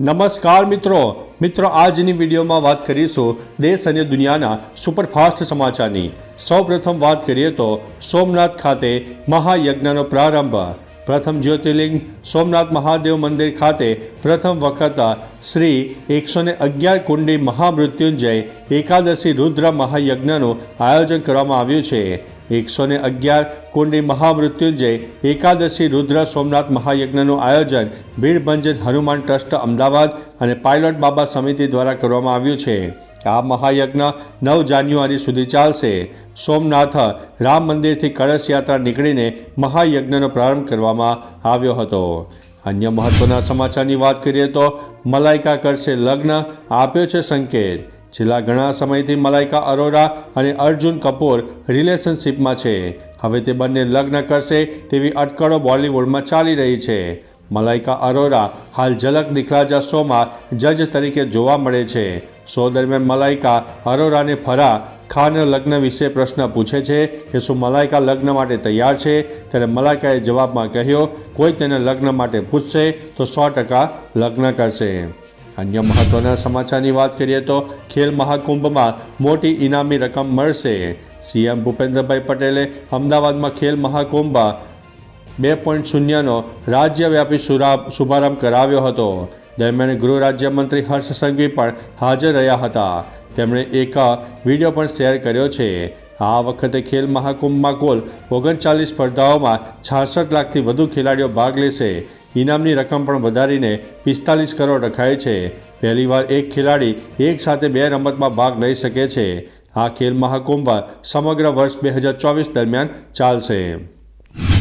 નમસ્કાર મિત્રો. મિત્રો, આજની વિડીયોમાં વાત કરીશું દેશ અને દુનિયાના સુપરફાસ્ટ સમાચારની. સૌપ્રથમ વાત કરીએ તો સોમનાથ ખાતે મહાયજ્ઞનો પ્રારંભ. પ્રથમ જ્યોતિર્લિંગ સોમનાથ મહાદેવ મંદિર ખાતે પ્રથમ વખત શ્રી એકસો ને અગિયાર કુંડી મહામૃત્યુંજય એકાદશી રુદ્ર મહાયજ્ઞનું આયોજન કરવામાં આવ્યું છે. એકસો ને અગિયાર કુંડી મહામૃત્યુંજય એકાદશી રુદ્ર સોમનાથ મહાયજ્ઞનું આયોજન ભીડભંજન હનુમાન ટ્રસ્ટ અમદાવાદ અને પાયલોટ બાબા સમિતિ દ્વારા કરવામાં આવ્યું છે. આ મહાયજ્ઞ નવ જાન્યુઆરી સુધી ચાલશે. સોમનાથ રામ મંદિરથી કળશ યાત્રા નીકળીને મહાયજ્ઞનો પ્રારંભ કરવામાં આવ્યો હતો. અન્ય મહત્વના સમાચારની વાત કરીએ તો મલાઇકા કરશે લગ્ન, આપ્યો છે સંકેત. છેલ્લા ઘણા સમયથી મલાઇકા અરોરા અને અર્જુન કપૂર રિલેશનશિપમાં છે. હવે તે બંને લગ્ન કરશે તેવી અટકળો બોલિવૂડમાં ચાલી રહી છે. મલાઇકા અરોરા હાલ ઝલક દિખલાજા શોમાં જજ તરીકે જોવા મળે છે. શો દરમિયાન મલાઇકા અરોરાને ફરા ખાન લગ્ન વિશે પ્રશ્ન પૂછે છે કે શું મલાઇકા લગ્ન માટે તૈયાર છે? ત્યારે મલાઇકાએ જવાબમાં કહ્યો, કોઈ તેને લગ્ન માટે પૂછશે તો સો ટકા લગ્ન કરશે. અન્ય મહત્વના સમાચારની વાત કરીએ તો ખેલ મહાકુંભમાં મોટી ઇનામી રકમ મળશે. સીએમ ભૂપેન્દ્રભાઈ પટેલે અમદાવાદમાં ખેલ મહાકુંભ બે પોઈન્ટ શૂન્યનો રાજ્યવ્યાપી શુભારંભ કરાવ્યો હતો. દરમિયાન ગૃહ રાજ્યમંત્રી હર્ષ સંઘવી પણ હાજર રહ્યા હતા. તેમણે એક વીડિયો પણ શેર કર્યો છે. આ વખતે ખેલ મહાકુંભમાં કુલ ઓગણચાલીસ સ્પર્ધાઓમાં છાસઠ લાખથી વધુ ખેલાડીઓ ભાગ લેશે. ઇનામની રકમ પણ વધારીને પિસ્તાલીસ કરોડ રખાય છે. પહેલીવાર એક ખેલાડી એક સાથે બે રમતમાં ભાગ લઈ શકે છે. આ ખેલ મહાકુંભ સમગ્ર વર્ષ બે હજાર ચોવીસ દરમિયાન ચાલશે.